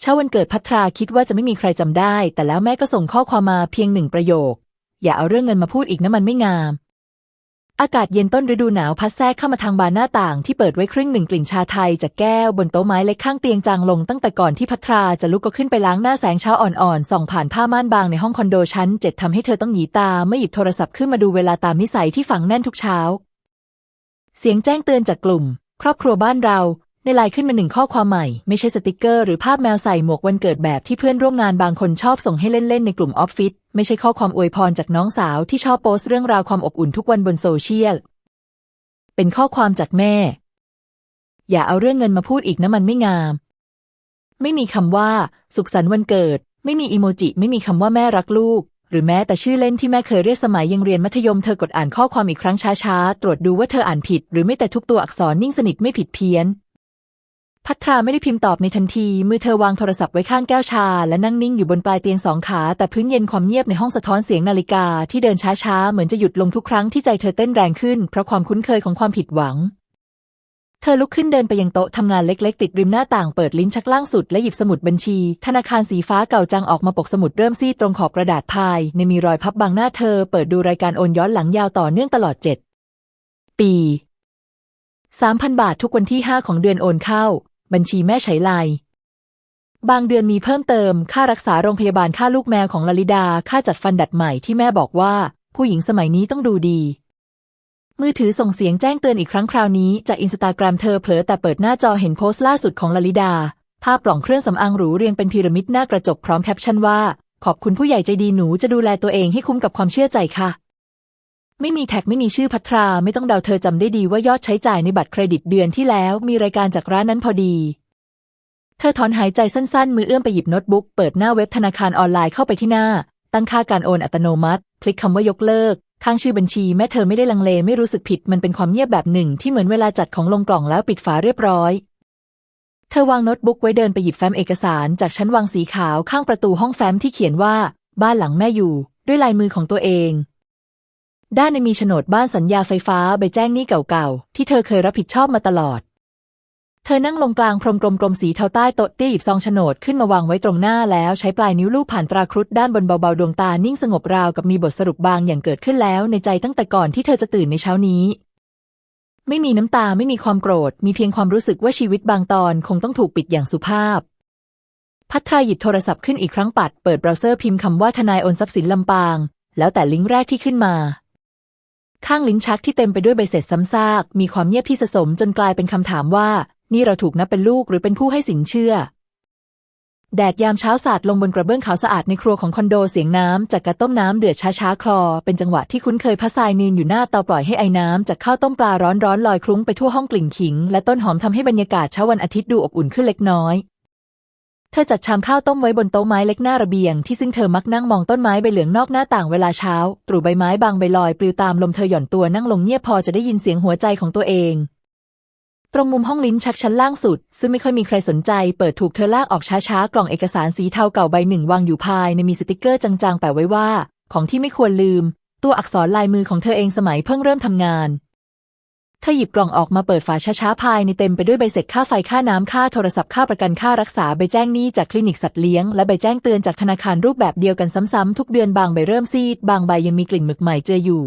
เช้าวันเกิดพัทราคิดว่าจะไม่มีใครจำได้ แต่แล้วแม่ก็ส่งข้อความมาเพียงหนึ่งประโยค อย่าเอาเรื่องเงินมาพูดอีกนะมันไม่งาม อากาศเย็นต้นฤดูหนาวพัดแทรกเข้ามาทางบานหน้าต่างที่เปิดไว้ครึ่งหนึ่งกลิ่นชาไทยจากแก้วบนโต๊ะไม้เล็กข้างเตียงจางลงตั้งแต่ก่อนที่พัทราจะลุกก็ขึ้นไปล้างหน้าแสงเช้าอ่อนๆส่องผ่านผ้าม่านบางในห้องคอนโดชั้นเจ็ดทำให้เธอต้องหยีตาเมื่อหยิบโทรศัพท์ขึ้นมาดูเวลาตามนิสัยที่ฝังแน่นทุกเช้า เสียงแจ้งเตือนจากกลุ่ม ครอบครัวบ้านเรา ในไลน์ขึ้นมาหนึ่งข้อความใหม่ ไม่ใช่สติกเกอร์หรือภาพแมวใส่หมวกวันเกิดแบบที่เพื่อนร่วมงานบางคนชอบส่งให้เล่นๆในกลุ่มออฟฟิศไม่ใช่ข้อความอวยพรจากน้องสาวที่ชอบโพสต์เรื่องราวความอบอุ่นทุกวันบนโซเชียลเป็นข้อความจากแม่ อย่าเอาเรื่องเงินมาพูดอีกนะมันไม่งาม ไม่มีคำว่า สุขสันต์วันเกิด ไม่มีอีโมจิ ไม่มีคำว่าแม่รักลูก หรือแม้แต่ชื่อเล่นที่แม่เคยเรียกสมัยยังเรียนมัธยมเธอกดอ่านข้อความอีกครั้งช้าๆ ตรวจดูว่าเธออ่านผิด หรือไม่แต่ทุกตัวอักษรนิ่งสนิทไม่ผิดเพี้ยน พัทราไม่ได้พิมพ์ตอบในทันที มือเธอวางโทรศัพท์ไว้ข้างแก้วชา และนั่งนิ่งอยู่บนปลายเตียงสองขา แต่พื้นเย็นความเงียบในห้องสะท้อนเสียงนาฬิกาที่เดินช้าๆ เหมือนจะหยุดลงทุกครั้งที่ใจเธอเต้นแรงขึ้น เพราะความคุ้นเคยของความผิดหวัง เธอลุกขึ้นเดินไปยังโต๊ะทำงานเล็กๆ ติดริมหน้าต่างเปิดลิ้นชักล่างสุดและหยิบสมุดบัญชี ธนาคารสีฟ้าเก่าจังออกมาปกสมุดเริ่มซีดตรงขอบกระดาษพายในมีรอยพับบางหน้าเธอ เปิดดูรายการโอนย้อนหลังยาวต่อเนื่องตลอดเจ็ดปี3,000บาททุกวันที่5ของเดือนโอนเข้า บัญชีแม่ไฉไลบางเดือนมีเพิ่มเติม ค่ารักษาโรงพยาบาลค่าลูกแมวของลลิดา ค่าจัดฟันดัดใหม่ที่แม่บอกว่า ผู้หญิงสมัยนี้ต้องดูดี มือถือส่งเสียงแจ้งเตือนอีกครั้งคราวนี้ จากอินสตาแกรมเธอเผลอแต่เปิดหน้าจอเห็นโพสต์ล่าสุดของลลิดา ภาพกล่องเครื่องสำอางหรูเรียงเป็นพีระมิดหน้ากระจกพร้อมแคปชั่นว่า ขอบคุณผู้ใหญ่ใจดีหนูจะดูแลตัวเองให้คุ้มกับความเชื่อใจค่ะ ไม่มีแท็กไม่มีชื่อพัทราไม่ต้องเดาเธอจำได้ดีว่ายอดใช้จ่ายในบัตรเครดิตเดือนที่แล้ว มีรายการจากร้านนั้นพอดี เธอถอนหายใจสั้นๆ มือเอื้อมไปหยิบโน้ตบุ๊กเปิดหน้าเว็บธนาคารออนไลน์เข้าไปที่หน้า ตั้งค่าการโอนอัตโนมัติ คลิกคำว่ายกเลิกข้างชื่อบัญชีแม่เธอไม่ได้ลังเลไม่รู้สึกผิดมันเป็นความเงียบแบบหนึ่งที่เหมือนเวลาจัดของลงกล่องแล้วปิดฝาเรียบร้อย เธอวางโน้ตบุ๊กไว้เดินไปหยิบแฟ้มเอกสารจากชั้นวางสีขาวข้างประตูห้องแฟ้มที่เขียนว่า บ้านหลังแม่อยู่ ด้วยลายมือของตัวเอง ด้านในมีโฉนดบ้านสัญญาไฟฟ้าใบแจ้งหนี้เก่าๆ ที่เธอเคยรับผิดชอบมาตลอด เธอนั่งลงกลางพรมกลมๆสีเทาใต้โต๊ะตี้หยิบซองโฉนดขึ้นมาวางไว้ตรงหน้าแล้วใช้ปลายนิ้วลูบผ่านตราครุฑด้านบนเบาๆดวงตานิ่งสงบราวกับมีบทสรุปบางอย่างเกิดขึ้นแล้วในใจตั้งแต่ก่อนที่เธอจะตื่นในเช้านี้ ไม่มีน้ำตาไม่มีความโกรธ มีเพียงความรู้สึกว่าชีวิตบางตอนคงต้องถูกปิดอย่างสุภาพพัทราหยิบโทรศัพท์ขึ้นอีกครั้งปัด เปิดเบราว์เซอร์พิมพ์คำว่าทนายโอนทรัพย์สินลำปาง แล้วแต่ลิงก์แรกที่ขึ้นมา ข้างลิ้นชักที่เต็มไปด้วยใบเสร็จซ้ำซาก มีความเงียบที่สะสมจนกลายเป็นคำถามว่า นี่เราถูกนับเป็นลูกหรือเป็นผู้ให้สินเชื่อ แดดยามเช้าสาดลงบนกระเบื้องขาวสะอาดในครัวของคอนโดเสียงน้ำจากกระต้มน้ำเดือดช้าๆคลอ เป็นจังหวะที่คุ้นเคยพัสายนีนอยู่หน้าเตาปล่อยให้ไอ้น้ำจากข้าวต้มปลาร้อนๆลอยคลุ้งไปทั่วห้องกลิ่นขิง และต้นหอมทำให้บรรยากาศเช้าวันอาทิตย์ดูอบอุ่นขึ้นเล็กน้อย เธอจัดชามข้าวต้มไว้บนโต๊ะไม้เล็กหน้าระเบียงที่ซึ่งเธอมักนั่งมองต้นไม้ใบเหลืองนอกหน้าต่างเวลาเช้า ตรู่ใบไม้บางใบลอยปลิวตามลมเธอหย่อนตัวนั่งลงเงียบพอจะได้ยินเสียงหัวใจของตัวเองตรงมุมห้องลิ้นชักชั้นล่างสุด ซึ่งไม่ค่อยมีใครสนใจ เปิดถูกเธอลากออกช้าๆ กล่องเอกสารสีเทาเก่าใบหนึ่งวางอยู่ภายในมีสติกเกอร์จางๆ แปะไว้ว่า ของที่ไม่ควรลืม ตัวอักษรลายมือของเธอเองสมัยเพิ่งเริ่มทำงาน เธอหยิบกล่องออกมาเปิดฝาช้าๆภายในเต็มไปด้วยใบเสร็จค่าไฟค่าน้ำค่าโทรศัพท์ค่าประกันค่ารักษาใบแจ้งหนี้จากคลินิกสัตว์เลี้ยงและใบแจ้งเตือนจากธนาคารรูปแบบเดียวกันซ้ำๆทุกเดือนบางใบเริ่มซีด บางใบยังมีกลิ่นหมึกใหม่เจืออยู่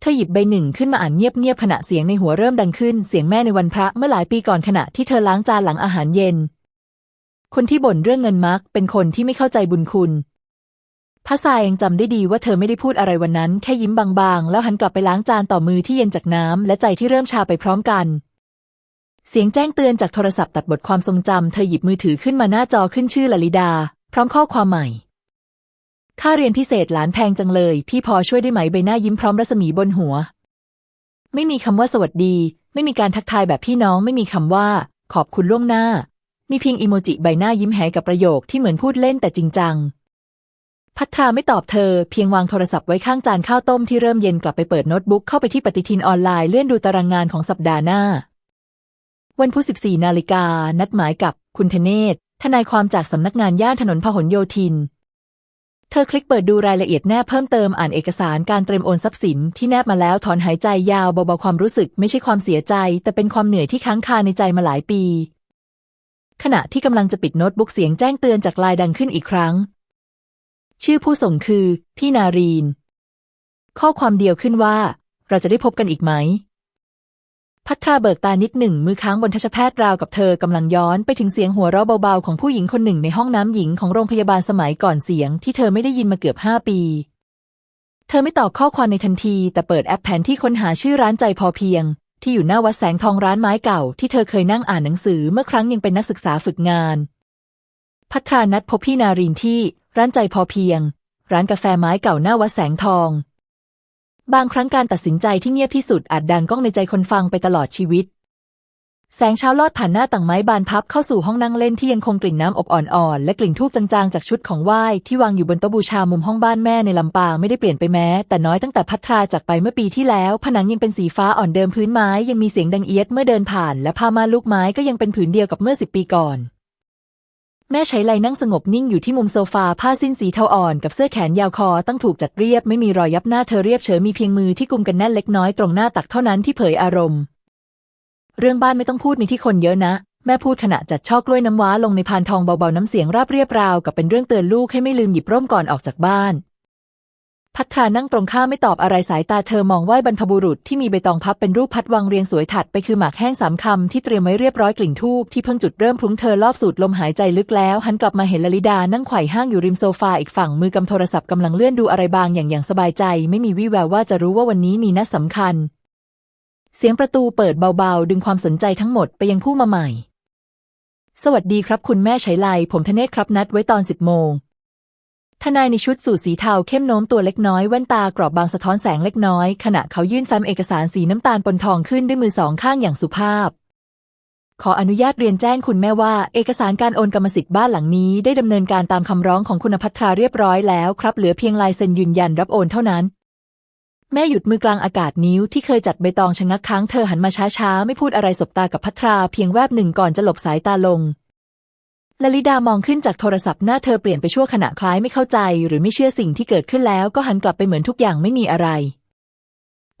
เธอหยิบใบหนึ่งขึ้นมาอ่านเงียบๆขณะเสียงในหัวเริ่มดังขึ้น เสียงแม่ในวันพระเมื่อหลายปีก่อนขณะที่เธอล้างจานหลังอาหารเย็น คนที่บ่นเรื่องเงินมัก เป็นคนที่ไม่เข้าใจบุญคุณ พระทรายยังจำได้ดีว่าเธอไม่ได้พูดอะไรวันนั้น แค่ยิ้มบางๆ แล้วหันกลับไปล้างจานต่อมือที่เย็นจากน้ำและใจที่เริ่มชาไปพร้อมกัน เสียงแจ้งเตือนจากโทรศัพท์ตัดบทความทรงจำ เธอหยิบมือถือขึ้นมาหน้าจอขึ้นชื่อลลิดา พร้อมข้อความใหม่ ค่าเรียนพิเศษหลานแพงจังเลย พี่พอช่วยได้ไหมใบหน้ายิ้มพร้อมรัศมีบนหัว ไม่มีคำว่าสวัสดี ไม่มีการทักทายแบบพี่น้องไม่มีคำว่า ขอบคุณล่วงหน้า มีเพียงอีโมจิใบหน้ายิ้มแหกับประโยคที่เหมือนพูดเล่นแต่จริงจัง พัทราไม่ตอบเธอ เพียงวางโทรศัพท์ไว้ข้างจานข้าวต้มที่เริ่มเย็นกลับไปเปิดโน้ตบุ๊กเข้าไปที่ปฏิทินออนไลน์เลื่อนดูตารางงานของสัปดาห์หน้า วันพุธ 14 นาฬิกา นัดหมายกับคุณธเนศ ทนายความจากสำนักงานย่านถนนพหลโยธิน เธอคลิกเปิดดูรายละเอียดแนบเพิ่มเติมอ่านเอกสารการเตรียมโอนทรัพย์สินที่แนบมาแล้วถอนหายใจยาวเบาๆความรู้สึกไม่ใช่ความเสียใจ แต่เป็นความเหนื่อยที่ค้างคาในใจมาหลายปี ขณะที่กำลังจะปิดโน้ตบุ๊กเสียงแจ้งเตือนจากไลน์ดังขึ้นอีกครั้ง ชื่อผู้ส่งคือ พี่นารีน ข้อความเดียวขึ้นว่า เราจะได้พบกันอีกไหม พัทราเบิกตานิดหนึ่ง มือค้างบนทัชแพทย์ราวกับเธอกำลังย้อนไปถึงเสียงหัวเราะเบาๆ ของผู้หญิงคนหนึ่งในห้องน้ำหญิงของโรงพยาบาลสมัยก่อนเสียงที่เธอไม่ได้ยินมาเกือบห้าปี เธอไม่ตอบข้อความในทันที แต่เปิดแอปแผนที่ค้นหาชื่อร้านใจพอเพียง ที่อยู่หน้าวัดแสงทองร้านไม้เก่า ที่เธอเคยนั่งอ่านหนังสือเมื่อครั้งยังเป็นนักศึกษาฝึกงานพัทรานัดพบพี่นารินที่ ร้านใจพอเพียง ร้านกาแฟไม้เก่าหน้าวัดแสงทอง บางครั้งการตัดสินใจที่เงียบที่สุดอาจดังก้องในใจคนฟังไปตลอดชีวิต แสงเช้าลอดผ่านหน้าต่างไม้บานพับเข้าสู่ห้องนั่งเล่นที่ยังคงกลิ่นน้ำอบอ่อนๆและกลิ่นทูบจางๆ จากชุดของไหว้ที่วางอยู่บนโต๊ะบูชามุมห้องบ้านแม่ในลำปางไม่ได้เปลี่ยนไปแม้ แต่น้อยตั้งแต่พัทราจากไปเมื่อปีที่แล้ว ผนังยังเป็นสีฟ้าอ่อนเดิมพื้นไม้ยังมีเสียงดังเอียดเมื่อเดินผ่าน และผ้าม่านลูกไม้ก็ยังเป็นผืนเดียวกับเมื่อสิบปีก่อน แม่ใช้ไลนั่งสงบนิ่งอยู่ที่มุมโซฟาผ้าสิ้นสีเทาอ่อนกับเสื้อแขนยาวคอตั้งถูกจัดเรียบไม่มีรอยยับหน้าเธอเรียบเฉยมีเพียงมือที่กุมกันแน่นเล็กน้อยตรงหน้าตักเท่านั้นที่เผยอารมณ์ เรื่องบ้านไม่ต้องพูดในที่คนเยอะนะ แม่พูดขณะจัดช่อกล้วยน้ำว้าลงในพานทองเบาๆน้ำเสียงราบเรียบราวกับเป็นเรื่องเตือนลูกให้ไม่ลืมหยิบร่มก่อนออกจากบ้าน พัทรานั่งตรงข้ามไม่ตอบอะไรสายตาเธอมองไหวบรรพบุรุษที่มีใบตองพับเป็นรูปพัดวางเรียงสวยถัดไปคือหมากแห้งสามคำที่เตรียมไว้เรียบร้อยกลิ่นทูบที่เพิ่งจุดเริ่มพลุ้งเธอรอบสูดลมหายใจลึกแล้ว หันกลับมาเห็นลลิดานั่งไขว่ห้างอยู่ริมโซฟาอีกฝั่งมือกำโทรศัพท์กำลังเลื่อนดูอะไรบางอย่างอย่างสบายใจ ไม่มีวี่แววว่าจะรู้ว่าวันนี้มีนัดสำคัญ เสียงประตูเปิดเบาๆ ดึงความสนใจทั้งหมดไปยังผู้มาใหม่ สวัสดีครับ คุณแม่ไฉไลผมทเนศครับนัดไว้ตอนสิบโมง ทนายในชุดสูทสีเทาเข้มโน้มตัวเล็กน้อยแว่นตากรอบบางสะท้อนแสงเล็กน้อย ขณะเขายื่นแฟ้มเอกสารสีน้ำตาลปนทองขึ้นด้วยมือสองข้างอย่างสุภาพ ขออนุญาตเรียนแจ้งคุณแม่ว่า เอกสารการโอนกรรมสิทธิ์บ้านหลังนี้ ได้ดำเนินการตามคำร้องของคุณพัทราเรียบร้อยแล้วครับ เหลือเพียงลายเซ็นยืนยันรับโอนเท่านั้น แม่หยุดมือกลางอากาศนิ้วที่เคยจัดใบตองชะงักค้างเธอหันมาช้าๆไม่พูดอะไรสบตากับพัทราเพียงแวบหนึ่งก่อนจะหลบสายตาลง ลลิดามองขึ้นจากโทรศัพท์หน้าเธอเปลี่ยนไปชั่วขณะคล้ายไม่เข้าใจ หรือไม่เชื่อสิ่งที่เกิดขึ้นแล้วก็หันกลับไปเหมือนทุกอย่างไม่มีอะไร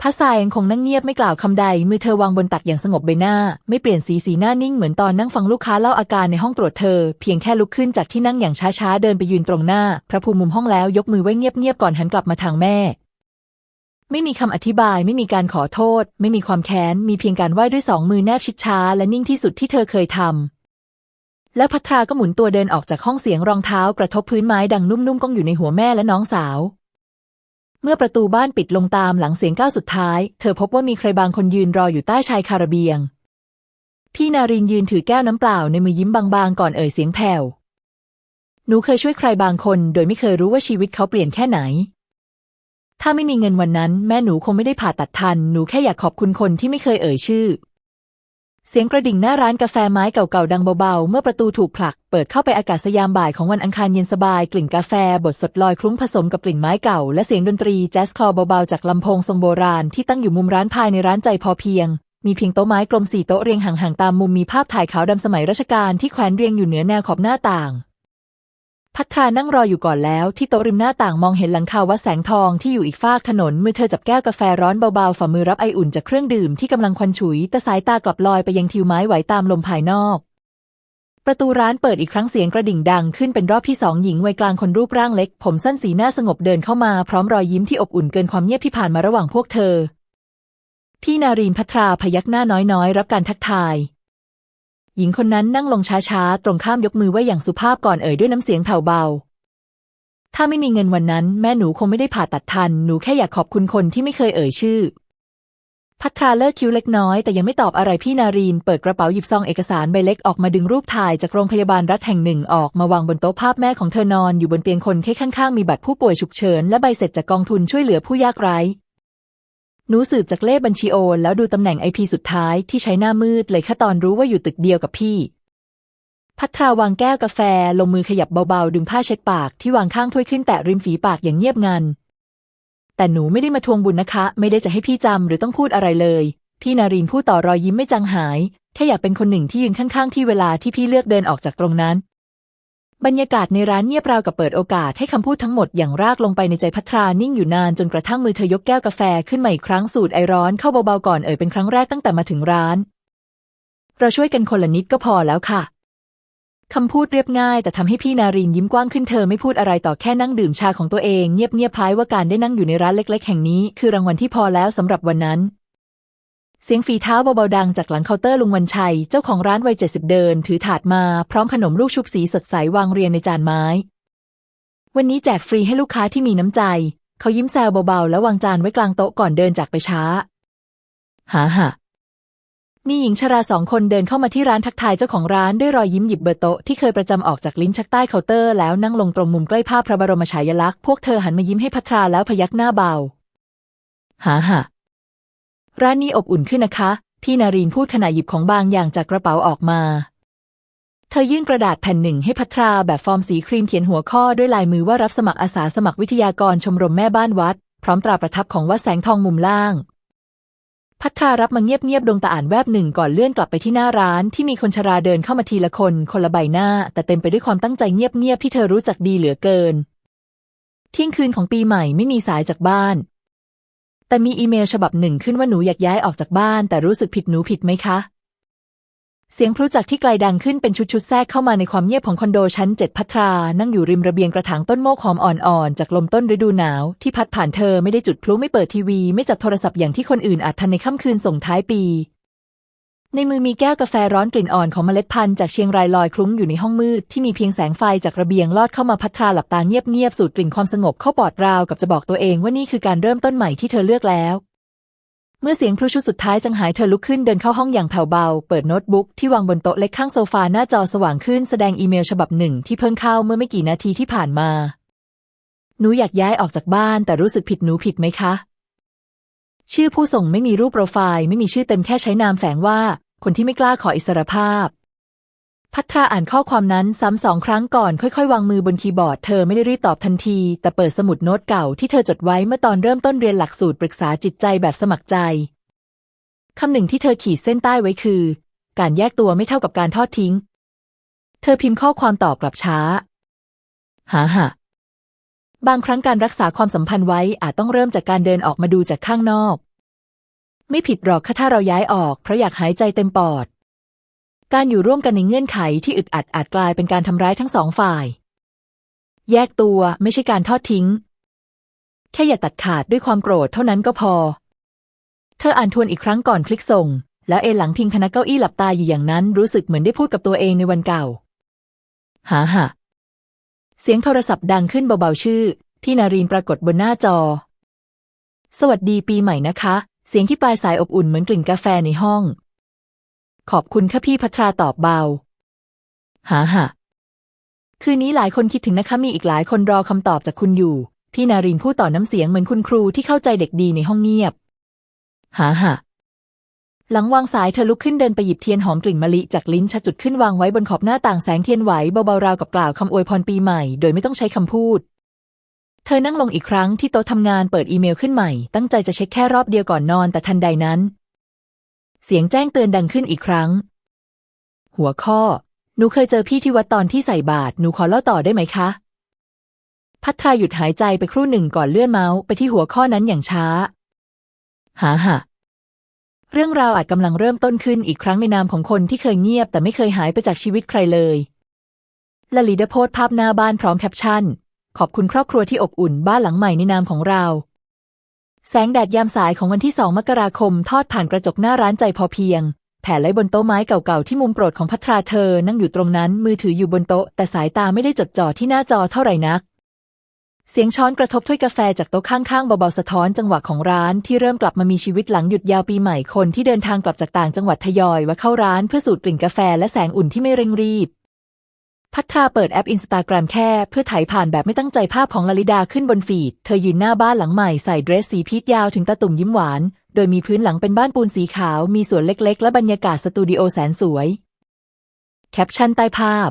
พัสายังคงนั่งเงียบไม่กล่าวคำใด มือเธอวางบนตักอย่างสงบใบหน้า ไม่เปลี่ยนสีสีหน้านิ่งเหมือนตอนนั่งฟังลูกค้าเล่าอาการในห้องตรวจเธอ เพียงแค่ลุกขึ้นจากที่นั่งอย่างช้าๆ เดินไปยืนตรงหน้า พระภูมิมุมห้องแล้วยกมือไว้เงียบๆก่อนหันกลับมาทางแม่ ไม่มีคำอธิบาย ไม่มีการขอโทษ ไม่มีความแค้น มีเพียงการไหว้ด้วยสองมือแนบชิดช้าและนิ่งที่สุดที่เธอเคยทำ แล้วพัทราก็หมุนตัวเดินออกจากห้องเสียงรองเท้ากระทบพื้นไม้ดังนุ่มๆก้องอยู่ในหัวแม่และน้องสาว เมื่อประตูบ้านปิดลงตามหลังเสียงก้าวสุดท้าย เธอพบว่ามีใครบางคนยืนรออยู่ใต้ชายคาระเบียง พี่นารินยืนถือแก้วน้ำเปล่าในมือยิ้มบางๆ ก่อนเอ่ยเสียงแผ่วหนูเคยช่วยใครบางคน โดยไม่เคยรู้ว่าชีวิตเขาเปลี่ยนแค่ไหน ถ้าไม่มีเงินวันนั้น แม่หนูคงไม่ได้ผ่าตัดทัน หนูแค่อยากขอบคุณคนที่ไม่เคยเอ่ยชื่อ เสียงกระดิ่งหน้าร้านกาแฟไม้เก่าๆดังเบาๆ เมื่อประตูถูกผลัก เปิดเข้าไปอากาศยามบ่ายของวันอังคารเย็นสบาย กลิ่นกาแฟบดสดลอยคลุ้งผสมกับกลิ่นไม้เก่า และเสียงดนตรีแจ๊สคลอเบาๆ จากลำโพงทรงโบราณที่ตั้งอยู่มุมร้านภายในร้านใจพอเพียง มีเพียงโต๊ะไม้กลมสี่โต๊ะเรียงห่างๆตามมุมมีภาพถ่ายขาวดำสมัยรัชกาลที่แขวนเรียงอยู่เหนือแนวขอบหน้าต่าง พัทรานั่งรออยู่ก่อนแล้วที่โต๊ะริมหน้าต่างมองเห็นหลังคาวัดแสงทองที่อยู่อีกฟากถนนมือเธอจับแก้วกาแฟร้อนเบาๆฝ่ามือรับไออุ่นจากเครื่องดื่มที่กำลังควันฉุย แต่สายตากลับลอยไปยังทิวไม้ไหวตามลมภายนอก ประตูร้านเปิดอีกครั้งเสียงกระดิ่งดังขึ้นเป็นรอบที่สองหญิงวัยกลางคนรูปร่างเล็ก ผมสั้นสีหน้าสงบเดินเข้ามาพร้อมรอยยิ้มที่อบอุ่นเกินความเงียบที่ผ่านมาระหว่างพวกเธอพี่นารีนพัทราพยักหน้าน้อยๆ รับการทักทาย หญิงคนนั้นนั่งลงช้าๆ ตรงข้ามยกมือไหว้อย่างสุภาพก่อนเอ่ยด้วยน้ำเสียงแผ่วเบา ถ้าไม่มีเงินวันนั้น แม่หนูคงไม่ได้ผ่าตัดทัน หนูแค่อยากขอบคุณคนที่ไม่เคยเอ่ยชื่อ พัทราเลิกคิ้วเล็กน้อย แต่ยังไม่ตอบอะไรพี่นารีน เปิดกระเป๋าหยิบซองเอกสารใบเล็กออกมาดึงรูปถ่ายจากโรงพยาบาลรัฐแห่งหนึ่งออกมาวางบนโต๊ะภาพแม่ของเธอนอนอยู่บนเตียงคนแค่ข้างๆมีบัตรผู้ป่วยฉุกเฉินและใบเสร็จจากกองทุนช่วยเหลือผู้ยากไร้ หนูสืบจากเลขบัญชีโอนแล้วดูตำแหน่งไอพีสุดท้ายที่ใช้หน้ามืดเลยแค่ตอนรู้ว่าอยู่ตึกเดียวกับพี่ พัทราวางแก้วกาแฟ ลงมือขยับเบาๆ ดึงผ้าเช็ดปากที่วางข้างถ้วยขึ้นแตะริมฝีปากอย่างเงียบงัน แต่หนูไม่ได้มาทวงบุญนะคะ ไม่ได้จะให้พี่จำหรือต้องพูดอะไรเลย พี่นารินพูดต่อรอยยิ้มไม่จางหาย แค่อยากเป็นคนหนึ่งที่ยืนข้างๆ ที่เวลาที่พี่เลือกเดินออกจากตรงนั้น บรรยากาศในร้านเงียบราวกับเปิดโอกาสให้คำพูดทั้งหมดอย่างรากลงไปในใจพัทรานิ่งอยู่นานจนกระทั่งมือเธอยกแก้วกาแฟขึ้นมาอีกครั้งสูดไอร้อนเข้าเบาๆก่อนเอ่ยเป็นครั้งแรกตั้งแต่มาถึงร้าน เราช่วยกันคนละนิดก็พอแล้วค่ะคำพูดเรียบง่าย แต่ทำให้พี่นารินยิ้มกว้างขึ้นเธอไม่พูดอะไรต่อแค่นั่งดื่มชาของตัวเอง เงียบๆคล้ายว่าการได้นั่งอยู่ในร้านเล็ก ๆ แห่งนี้ คือรางวัลที่พอแล้วสำหรับวันนั้น เสียงฝีเท้าเบาๆดังจากหลังเคาน์เตอร์ลุงวันชัย เจ้าของร้านวัยเจ็ดสิบเดิน ถือถาดมาพร้อมขนมลูกชุบสีสดใสวางเรียงในจานไม้ วันนี้แจกฟรีให้ลูกค้าที่มีน้ำใจ เขายิ้มแซวเบาๆ แล้ววางจานไว้กลางโต๊ะก่อนเดินจากไปช้าหาหะมีหญิงชราสองคนเดินเข้ามาที่ร้านทักทายเจ้าของร้านด้วยรอยยิ้มหยิบเบอร์โต๊ะที่เคยประจำออกจากลิ้นชักใต้เคาน์เตอร์แล้วนั่งลงตรงมุมใกล้ภาพพระบรมฉายาลักษณ์พวกเธอหันมายิ้มให้พัทราแล้วพยักหน้าเบาหาหะ ร้านนี้อบอุ่นขึ้นนะคะ พี่นารีนพูดขณะหยิบของบางอย่างจากกระเป๋าออกมา เธอยื่นกระดาษแผ่นหนึ่งให้พัทราแบบฟอร์มสีครีมเขียนหัวข้อด้วยลายมือว่ารับสมัครอาสาสมัครวิทยากรชมรมแม่บ้านวัด พร้อมตราประทับของวัดแสงทองมุมล่าง พัทรารับมาเงียบๆดวงตาอ่านแวบหนึ่งก่อนเลื่อนกลับไปที่หน้าร้านที่มีคนชราเดินเข้ามาทีละคนคนละใบหน้า แต่เต็มไปด้วยความตั้งใจเงียบๆที่เธอรู้จักดีเหลือเกินเที่ยงคืนของปีใหม่ไม่มีสายจากบ้าน แต่มีอีเมลฉบับหนึ่งขึ้นว่าหนูอยากย้ายออกจากบ้าน แต่รู้สึกผิดหนูผิดไหมคะ เสียงพลุจากที่ไกลดังขึ้นเป็นชุดๆแทรกเข้ามาในความเงียบของคอนโดชั้นเจ็ดพัทรา นั่งอยู่ริมระเบียงกระถางต้นโมกหอมอ่อนๆ จากลมต้นฤดูหนาว ที่พัดผ่านเธอไม่ได้จุดพลุไม่เปิดทีวี ไม่จับโทรศัพท์อย่างที่คนอื่นอาจทันในค่ำคืนส่งท้ายปี ในมือมีแก้วกาแฟร้อนกลิ่นอ่อนของเมล็ดพันธุ์จากเชียงรายลอยคลุ้งอยู่ในห้องมืดที่มีเพียงแสงไฟจากระเบียงลอดเข้ามาพัทราหลับตาเงียบๆสูดกลิ่นความสงบเข้าปอดราวกับจะบอกตัวเองว่านี่คือการเริ่มต้นใหม่ที่เธอเลือกแล้ว เมื่อเสียงพลุชุดสุดท้ายจังหายเธอลุกขึ้นเดินเข้าห้องอย่างแผ่วเบา เปิดโน้ตบุ๊กที่วางบนโต๊ะเล็กข้างโซฟาหน้าจอสว่างขึ้นแสดงอีเมลฉบับหนึ่งที่เพิ่งเข้าเมื่อไม่กี่นาทีที่ผ่านมาหนูอยากย้ายออกจากบ้านแต่รู้สึกผิดหนูผิดไหมคะ ชื่อผู้ส่งไม่มีรูปโปรไฟล์ไม่มีชื่อเต็มแค่ใช้นามแฝงว่า คนที่ไม่กล้าขออิสรภาพ พัทราอ่านข้อความนั้นซ้ำสองครั้งก่อนค่อยๆ วางมือบนคีย์บอร์ด เธอไม่ได้รีบตอบทันที แต่เปิดสมุดโน้ตเก่าที่เธอจดไว้เมื่อตอนเริ่มต้นเรียนหลักสูตรปรึกษาจิตใจแบบสมัครใจคำหนึ่งที่เธอขีดเส้นใต้ไว้คือ การแยกตัวไม่เท่ากับการทอดทิ้ง เธอพิมพ์ข้อความตอบกลับช้า หาหะบางครั้งการรักษาความสัมพันธ์ไว้อาจต้องเริ่มจากการเดินออกมาดูจากข้างนอก ไม่ผิดหรอกค่ะถ้าเราย้ายออก เพราะอยากหายใจเต็มปอด การอยู่ร่วมกันในเงื่อนไขที่อึดอัดอาจกลายเป็นการทำร้ายทั้งสองฝ่าย แยกตัวไม่ใช่การทอดทิ้ง แค่อย่าตัดขาดด้วยความโกรธเท่านั้นก็พอ เธออ่านทวนอีกครั้งก่อนคลิกส่ง แล้วเอนหลังพิงพนักเก้าอี้หลับตาอยู่อย่างนั้น รู้สึกเหมือนได้พูดกับตัวเองในวันเก่า หาหะเสียงโทรศัพท์ดังขึ้นเบาๆชื่อ ที่นารีนปรากฏบนหน้าจอ สวัสดีปีใหม่นะคะ เสียงที่ปลายสายอบอุ่นเหมือนกลิ่นกาแฟในห้อง ขอบคุณค่ะพี่พัทราตอบเบา หาหะคืนนี้หลายคนคิดถึงนะคะมีอีกหลายคนรอคำตอบจากคุณอยู่ พี่นารินพูดต่อน้ำเสียงเหมือนคุณครูที่เข้าใจเด็กดีในห้องเงียบ หาหะหลังวางสายเธอลุกขึ้นเดินไปหยิบเทียนหอมกลิ่นมะลิจากลิ้นชักจุดขึ้นวางไว้บนขอบหน้าต่างแสงเทียนไหวเบาๆราวกับกล่าวคำอวยพรปีใหม่ โดยไม่ต้องใช้คำพูด เธอนั่งลงอีกครั้งที่โต๊ะทำงานเปิดอีเมลขึ้นใหม่ ตั้งใจจะเช็คแค่รอบเดียวก่อนนอนแต่ทันใดนั้น เสียงแจ้งเตือนดังขึ้นอีกครั้ง หัวข้อ หนูเคยเจอพี่ที่วัดตอนที่ใส่บาตรหนูขอเล่าต่อได้ไหมคะ พัทราหยุดหายใจไปครู่หนึ่งก่อนเลื่อนเมาส์ไปที่หัวข้อนั้นอย่างช้า หาหะเรื่องราวอาจกำลังเริ่มต้นขึ้นอีกครั้งในนามของคนที่เคยเงียบแต่ไม่เคยหายไปจากชีวิตใครเลยลลิดาโพสภาพหน้าบ้านพร้อมแคปชั่น ขอบคุณครอบครัวที่อบอุ่นบ้านหลังใหม่ในนามของเรา แสงแดดยามสายของวันที่สองมกราคม ทอดผ่านกระจกหน้าร้านใจพอเพียง แผ่ไล้บนโต๊ะไม้เก่าๆที่มุมโปรดของพัทราเธอ นั่งอยู่ตรงนั้น มือถืออยู่บนโต๊ะแต่สายตาไม่ได้จดจ่อที่หน้าจอเท่าไหร่นัก เสียงช้อนกระทบถ้วยกาแฟจากโต๊ะข้างๆเบาๆสะท้อนจังหวะของร้านที่เริ่มกลับมามีชีวิตหลังหยุดยาวปีใหม่คนที่เดินทางกลับจากต่างจังหวัดทยอยว่าเข้าร้านเพื่อสูดกลิ่นกาแฟและแสงอุ่นที่ไม่เร่งรีบ พัทราเปิดแอปอินสตาแกรมแค่ เพื่อถ่ายผ่านแบบไม่ตั้งใจภาพของลลิดาขึ้นบนฟีด เธอยืนหน้าบ้านหลังใหม่ใส่เดรสสีพีชยาวถึงตาตุ่มยิ้มหวาน โดยมีพื้นหลังเป็นบ้านปูนสีขาว มีสวนเล็กๆ และบรรยากาศสตูดิโอแสนสวย แคปชั่นใต้ภาพ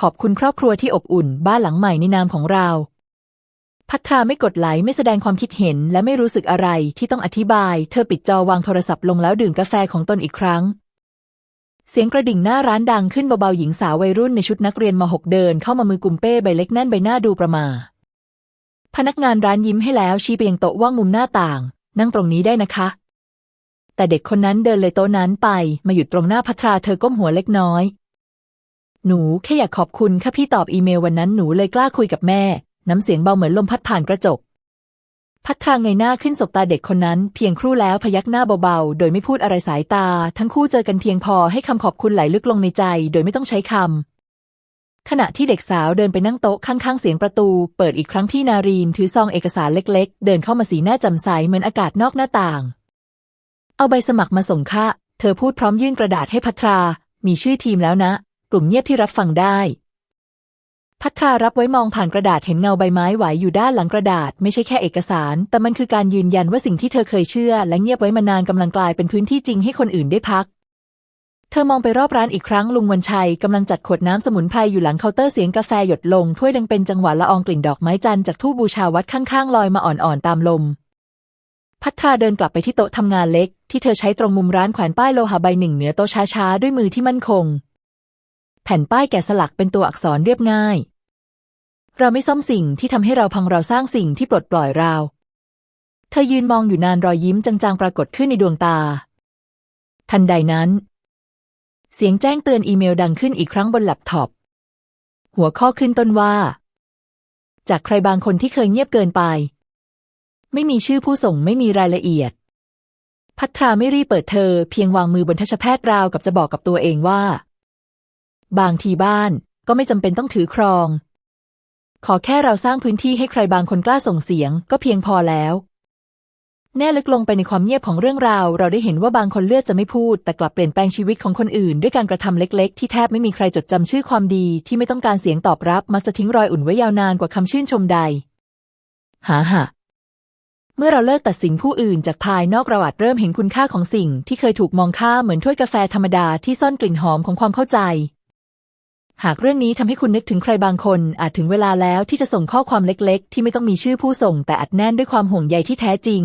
ขอบคุณครอบครัวที่อบอุ่น บ้านหลังใหม่ในนามของเรา พัทราไม่กดไลค์ไม่แสดงความคิดเห็น และไม่รู้สึกอะไรที่ต้องอธิบาย เธอปิดจอวางโทรศัพท์ลงแล้วดื่มกาแฟของตนอีกครั้ง เสียงกระดิ่งหน้าร้านดังขึ้นเบาๆหญิงสาววัยรุ่นในชุดนักเรียนมหกเดินเข้ามามือกุมเป้ใบเล็กแน่นใบหน้าดูประหมา พนักงานร้านยิ้มให้แล้วชี้ไปยังโต๊ะว่างมุมหน้าต่าง นั่งตรงนี้ได้นะคะ แต่เด็กคนนั้นเดินเลยโต๊ะนั้นไป มาหยุดตรงหน้าพัทราเธอก้มหัวเล็กน้อย หนูแค่อยากขอบคุณค่ะพี่ตอบอีเมลวันนั้นหนูเลยกล้าคุยกับแม่ น้ำเสียงเบาเหมือนลมพัดผ่านกระจก พัทราเงยหน้าขึ้นสบตาเด็กคนนั้นเพียงครู่แล้วพยักหน้าเบาๆ โดยไม่พูดอะไรสายตา ทั้งคู่เจอกันเพียงพอให้คำขอบคุณไหลลึกลงในใจ โดยไม่ต้องใช้คำ ขณะที่เด็กสาวเดินไปนั่งโต๊ะข้างๆเสียงประตู เปิดอีกครั้งพี่นารีนถือซองเอกสารเล็กๆ เดินเข้ามาสีหน้าจ่มใสเหมือนอากาศนอกหน้าต่าง เอาใบสมัครมาส่งค่ะ เธอพูดพร้อมยื่นกระดาษให้พัทรา มีชื่อทีมแล้วนะ กลุ่มเงียบที่รับฟังได้ พัทรารับไว้มองผ่านกระดาษเห็นเงาใบไม้ไหวอยู่ด้านหลังกระดาษ ไม่ใช่แค่เอกสาร แต่มันคือการยืนยันว่าสิ่งที่เธอเคยเชื่อ และเงียบไว้มานานกำลังกลายเป็นพื้นที่จริงให้คนอื่นได้พัก เธอมองไปรอบร้านอีกครั้งลุงวันชัยกำลังจัดขวดน้ำสมุนไพรอยู่หลังเคาน์เตอร์เสียงกาแฟหยดลงถ้วยดังเป็นจังหวะละอองกลิ่นดอกไม้จันทร์จากทูบบูชาวัดข้างๆลอยมาอ่อนๆตามลม พัทราเดินกลับไปที่โต๊ะทำงานเล็ก ที่เธอใช้ตรงมุมร้านแขวนป้ายโลหะใบหนึ่งเหนือโต๊ะช้าๆด้วยมือที่มั่นคง ผ่นป้ายแกะสลักเป็นตัวอักษรเรียบง่าย เราไม่ซ่อมสิ่งที่ทำให้เราพังเราสร้างสิ่งที่ปลดปล่อยเรา เธอยืนมองอยู่นานรอยยิ้มจางๆปรากฏขึ้นในดวงตา ทันใดนั้น เสียงแจ้งเตือนอีเมลดังขึ้นอีกครั้งบนแล็ปท็อป หัวข้อขึ้นต้นว่า จากใครบางคนที่เคยเงียบเกินไป ไม่มีชื่อผู้ส่งไม่มีรายละเอียด พัทราไม่รีบเปิดเธอเพียงวางมือบนทัชแพทย์ราวกับจะบอกกับตัวเองว่า บางทีบ้านก็ไม่จำเป็นต้องถือครอง ขอแค่เราสร้างพื้นที่ให้ใครบางคนกล้าส่งเสียงก็เพียงพอแล้ว แน่ลึกลงไปในความเงียบของเรื่องราว เราได้เห็นว่าบางคนเลือกจะไม่พูด แต่กลับเปลี่ยนแปลงชีวิตของคนอื่น ด้วยการกระทำเล็ก ๆ ที่แทบไม่มีใครจดจำชื่อความดีที่ไม่ต้องการเสียงตอบรับ มักจะทิ้งรอยอุ่นไว้ยาวนานกว่าคำชื่นชมใดหาหะเมื่อเราเลิกตัดสินผู้อื่นจากภายนอกเราอาจเริ่มเห็นคุณค่าของสิ่งที่เคยถูกมองข้ามเหมือนถ้วยกาแฟธรรมดาที่ซ่อนกลิ่นหอมของความเข้าใจ หากเรื่องนี้ทำให้คุณนึกถึงใครบางคน อาจถึงเวลาแล้วที่จะส่งข้อความเล็กๆ ที่ไม่ต้องมีชื่อผู้ส่ง แต่อัดแน่นด้วยความห่วงใยที่แท้จริง